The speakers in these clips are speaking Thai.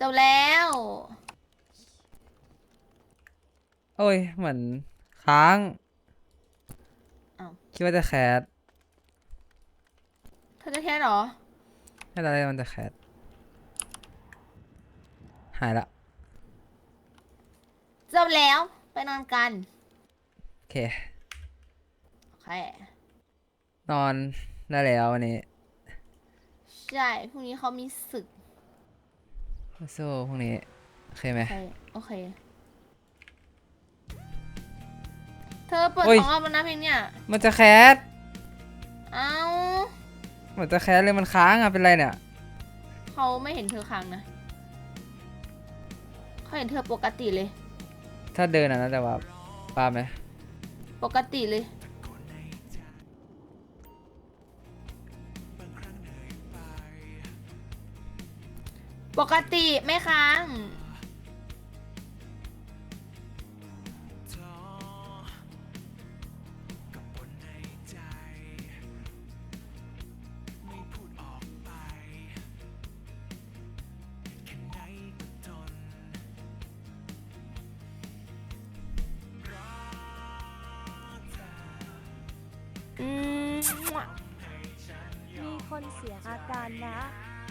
จบแล้ว โอ้ย เหมือนค้างอ้าว คิดว่าจะแคสเธอจะแค่เหรอให้อะไรมันจะแคสหายละ จบแล้ว ไปนอนกัน โอเค โอเค นอนได้แล้ววันนี้ ใช่ พรุ่งนี้เขามีศึก สู้พรุ่งนี้โอเคไหมโอเคโอเค เธอเปิดโอ้ย สองรอบแล้วนะเพลงเนี่ยมันจะแคสเอ้าเหมือนจะแคสเลยมันค้างอะเป็นไรเนี่ย เขาไม่เห็นเธอครั้งนะเขาเห็นเธอปกติเลย ถ้าเดินอะนะแต่ว่าปาไหมปกติเลย ปกติไม่ค้างอืมมีคนเสียอาการนะ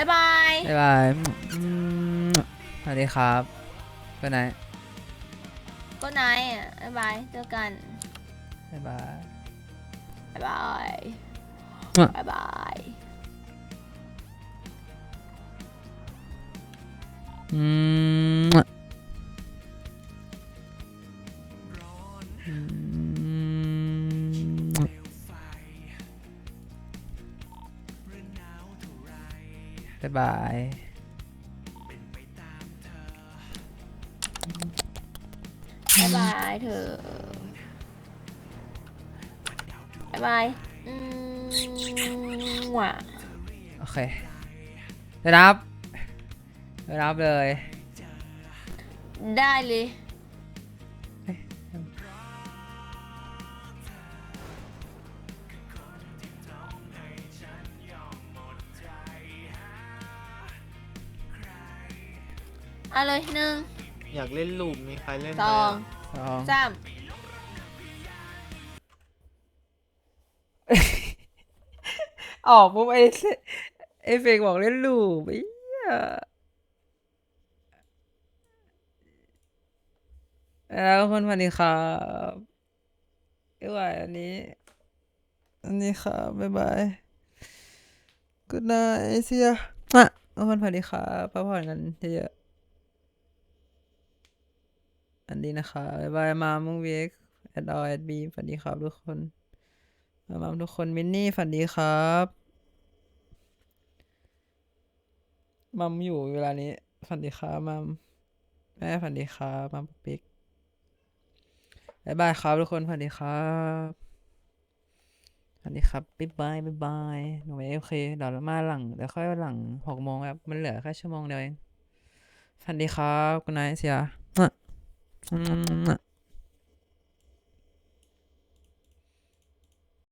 บายบาย บ๊ายบายอืมสวัสดีครับไปไหนก็ไนท์อะบายบาย เจอกัน บ๊ายบายบายบาย อะบายบายอืม บ๊ายบายบายบายเธอบายบายอืมว่ะโอเคไปรับไปรับเลย ได้เลย เอาเลยหนึ่งอยากเล่นลูปมีใครเล่นสไหมองอะสองสามออกปุ๊บไอ้เสไอ้เฟกบอกเล่นลูปไอ้เหี้ยแล้วคนพันนี้ครับไม่ไหวอันนี้ อันนี้ครับบ๊ายบาย good night เสียอะคนพันนี้ครับพักผ่อนกันเยอะๆ อันนี้นะครับบ๊ายบายมามุ้งเวกแอดอแอดบีฝันดีครับทุกคนมามาทุกคนมินนี่ฝันดีครับมัมอยู่เวลานี้ฝันดีครับมัมแม่ฝันดีครับมัมปิ๊กบายบายครับทุกคนฝันดีครับฝันดีครับบ๊ายบายบ๊ายบายหนูไม่โอเคเดี๋ยวเรามาหลังเดี๋ยวค่อยหลังหกโมงครับมันเหลือแค่ชั่วโมงเดียวเองฝันดีครับคุณนายเสีย อะอืม